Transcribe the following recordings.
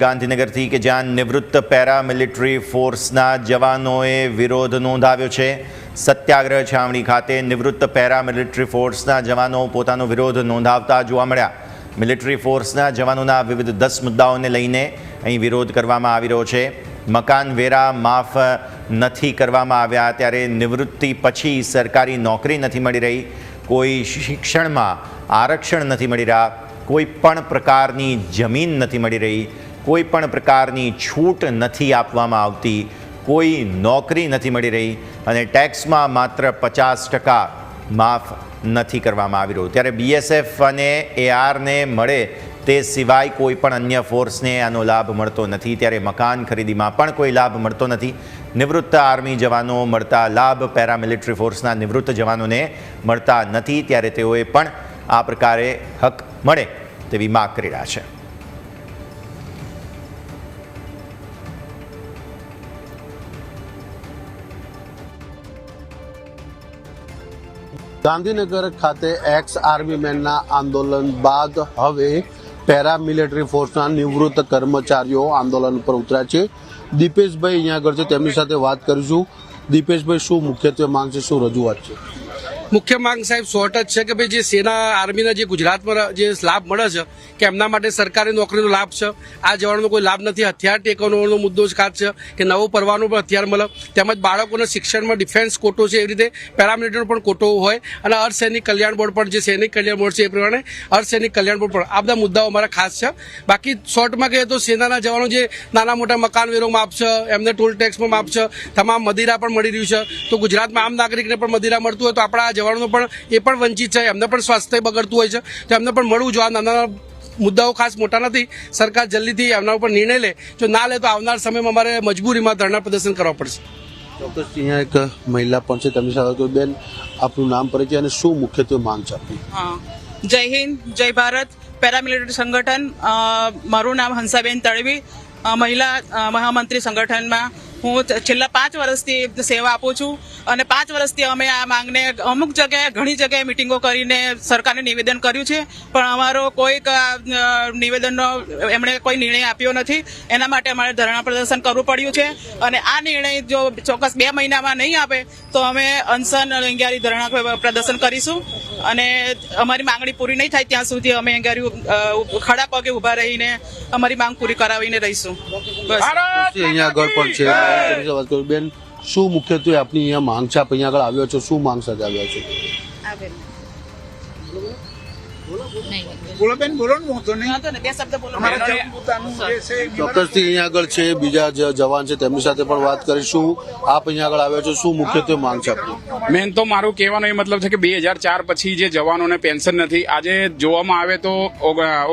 ગાંધીનગરથી કે જ્યાં નિવૃત્ત પેરામિલિટરી ફોર્સના જવાનોએ વિરોધ નોંધાવ્યો છે. સત્યાગ્રહ છાવણી ખાતે નિવૃત્ત પેરામિલિટરી ફોર્સના જવાનો પોતાનો વિરોધ નોંધાવતા જોવા મળ્યા. મિલિટરી ફોર્સના જવાનોના વિવિધ દસ મુદ્દાઓને લઈને અહીં વિરોધ કરવામાં આવી રહ્યો છે. મકાન વેરા માફ નથી કરવામાં આવ્યા, ત્યારે નિવૃત્તિ પછી સરકારી નોકરી નથી મળી રહી. કોઈ શિક્ષણમાં આરક્ષણ નથી મળી રહ્યા. કોઈ પણ પ્રકારની જમીન નથી મળી રહી. કોઈ પણ પ્રકારની છૂટ નથી આપવામાં આવતી, કોઈ નોકરી નથી મળી રહી અને ટેક્સમાં માત્ર પચાસ ટકા માફ નથી કરવામાં આવી રહ્યું. ત્યારે બીએસએફ અને એઆરને મળે તે સિવાય કોઈ પણ અન્ય ફોર્સને આનો લાભ મળતો નથી. ત્યારે મકાન ખરીદીમાં પણ કોઈ લાભ મળતો નથી. નિવૃત્ત આર્મી જવાનો મળતા લાભ, પેરામિલિટરી ફોર્સના નિવૃત્ત જવાનોને મળતા નથી. ત્યારે તેઓએ પણ આ પ્રકારે હક મળે તેવી માગ કરી રહ્યા છે. ગાંધીનગર ખાતે એક્સ આર્મી મેનના આંદોલન બાદ હવે પેરામિલિટરી ફોર્સના નિવૃત્ત કર્મચારીઓ આંદોલન પર ઉતર્યા છે. દીપેશભાઈ અહીંયા આગળ છે, તેમની સાથે વાત કરીશું. દીપેશભાઈ, શું મુખ્યત્વે માંગ છે, શું રજૂઆત છે? મુખ્ય માંગ સાહેબ શોર્ટ જ છે કે ભાઈ જે સેના આર્મીના જે ગુજરાતમાં જે લાભ મળે છે, કે એમના માટે સરકારી નોકરીનો લાભ છે? આ જવાનોનો કોઈ લાભ નથી. હથિયાર ટેકવાનો મુદ્દો જ ખાસ છે કે નવો પરવાનો પણ હથિયાર મળે. તેમજ બાળકોને શિક્ષણમાં ડિફેન્સ કોટો છે, એવી રીતે પેરામિલિટરીનો પણ કોટો હોય અને અર્ધસૈનિક કલ્યાણ બોર્ડ પણ જે સૈનિક કલ્યાણ બોર્ડ છે એ પ્રમાણે અર્ધસૈનિક કલ્યાણ બોર્ડ પણ. આ બધા મુદ્દાઓ અમારા ખાસ છે. બાકી શોર્ટમાં કહીએ તો સેનાના જવાનો જે નાના મોટા મકાન વેરો માપ છે, એમને ટોલ ટેક્સમાં માપ છે, તમામ મદિરા પણ મળી રહ્યું છે. તો ગુજરાતમાં આમ નાગરિકને પણ મદિરા મળતું હોય તો આપણા આ જવાનોનો પણ એ પણ વંચિત છે. એમને પણ સ્વાસ્થ્ય બગડતું હોય છે. તો એમને પણ મળવું જોઈએ. આ નાના મુદ્દાઓ ખાસ મોટા નથી. સરકાર જલ્દીથી એમના ઉપર નિર્ણય લે. જો ના લે તો આવનાર સમયમાં અમારે મજબૂરીમાં ધરણા પ્રદર્શન કરવા પડશે. ચોક્કસ અહીંયા એક મહિલા પણ છે. તેમની સાથે બેન આપનું નામ પરિચય અને શું મુખ્યત્વે માંગ છે આપની? હા. જય હિન્દ જય ભારત. પેરામિલિટરી સંગઠન મારું નામ હંસાબેન તળવી મહિલા મહામંત્રી સંગઠનમાં હું છેલ્લા પાંચ વર્ષથી સેવા આપું છું અને પાંચ વર્ષથી અમે આ માંગને અમુક જગ્યાએ, ઘણી જગ્યાએ મિટિંગો કરીને સરકારને નિવેદન કર્યું છે, પણ અમારો કોઈક નિવેદનનો એમણે કોઈ નિર્ણય આપ્યો નથી. એના માટે અમારે ધરણા પ્રદર્શન કરવું પડ્યું છે અને આ નિર્ણય જો ચોક્કસ બે મહિનામાં નહીં આપે તો અમે અનશન અંગારી ધરણા પ્રદર્શન કરીશું. અને અમારી માંગણી પૂરી નહીં થાય ત્યાં સુધી અમે અંગારી ખડા પગે ઊભા રહીને અમારી માંગ પૂરી કરાવીને રહીશું. બસ. અહીંયા આગળ પણ છે? બેન શું મુખ્યત્વે આપની અહીંયા માંગ છે? આપ અહીંયા આગળ આવ્યો છો શું માંગ સાથે આવ્યા છો? બોલો બોલો ને વાંધો નહીં. બે શબ્દ બોલો. અમારા જમપુતાનું જે છે એ ચોક્કસથી અહીંયા આગળ છે બીજા જવાન છે તેમની સાથે પણ વાત કરીશું. આપ અહીંયા આગળ આવ્યો છો શું મુખ્યત્વે માંગ છે આપની? મેન તો મારું કહેવાનો એ મતલબ છે કે બે હજાર ચાર પછી જે જવાનોને પેન્શન નથી આજે જોવામાં આવે તો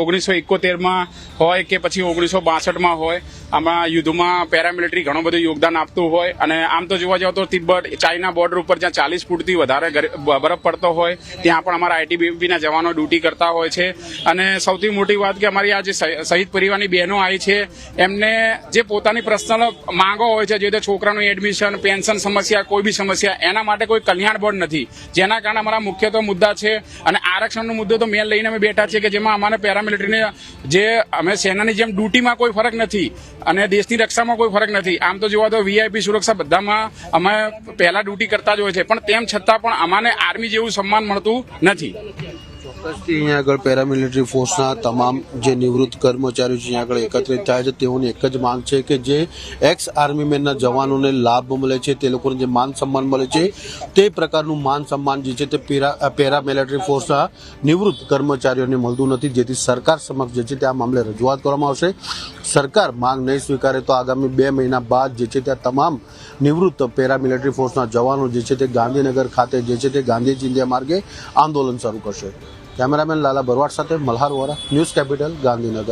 ઓગણીસો એકોતેરમાં હોય કે પછી ઓગણીસો બાસઠમાં હોય આમાં યુદ્ધમાં પેરામિલિટરી ઘણું બધું યોગદાન આપતું હોય અને આમ તો જોવા જાવ તો તિબ્બત ચાઇના બોર્ડર ઉપર જ્યાં ચાલીસ ફૂટથી વધારે બરફ પડતો હોય ત્યાં પણ અમારા આઈટીબીપીના જવાનો ડ્યુટી કરતા હોય છે. અને સૌથી મોટી વાત કે અમારી આ જે શહી- શહીદ પરિવારની બહેનો આવી છે, એમને જે પોતાની પર્સનલ માંગો હોય છે, જે રીતે છોકરાનું એડમિશન પેન્શન સમસ્યા, કોઈ બી સમસ્યા, એના માટે કોઈ કલ્યાણ બોર્ડ નથી. જેના કારણે અમારા મુખ્યત્વે મુદ્દા છે અને આરક્ષણનો મુદ્દો તો મેન લઈને અમે બેઠા છીએ કે જેમાં અમારે પેરામિલિટરીને જે અમે સેનાની જેમ ડ્યુટીમાં કોઈ ફરક નથી અને દેશની રક્ષામાં કોઈ ફરક નથી. આમ તો જોવા તો વીઆઈપી સુરક્ષા બધામાં અમે પહેલા ડ્યુટી કરતા જ હોય છે. પણ તેમ છતાં પણ અમાને આર્મી જેવું સન્માન મળતું નથી. ચોક્કસથી અહીંયા આગળ પેરામિલિટરી ફોર્સના તમામ જે નિવૃત્ત કર્મચારીઓ છે, અહીંયા આગળ એકત્રિત થાય છે. તેઓની એક જ માંગ છે કે જે એક્સ આર્મી મેનના જવાનોને લાભ મળે છે, તે લોકોને જે માન સન્માન મળે છે, તે પ્રકારનું માન સન્માન જે છે, તે પેરા પેરામિલિટરી ફોર્સના નિવૃત્ત કર્મચારીઓને મળતું નથી. જેથી સરકાર સમક્ષ જે છે, તે આ મામલે રજૂઆત કરવામાં આવશે. સરકાર માંગ નહીં સ્વીકારે તો આગામી બે મહિના બાદ જે છે ત્યાં તમામ નિવૃત્ત પેરામિલિટરી ફોર્સના જવાનો જે છે, તે ગાંધીનગર ખાતે જે છે, તે ગાંધી ચિંધ્યા માર્ગે આંદોલન શરૂ કરશે. કેમેરામેન લાલા બરવાડ સાથે મલ્હાર વોરા ન્યૂઝ કેપિટલ ગાંધીનગર.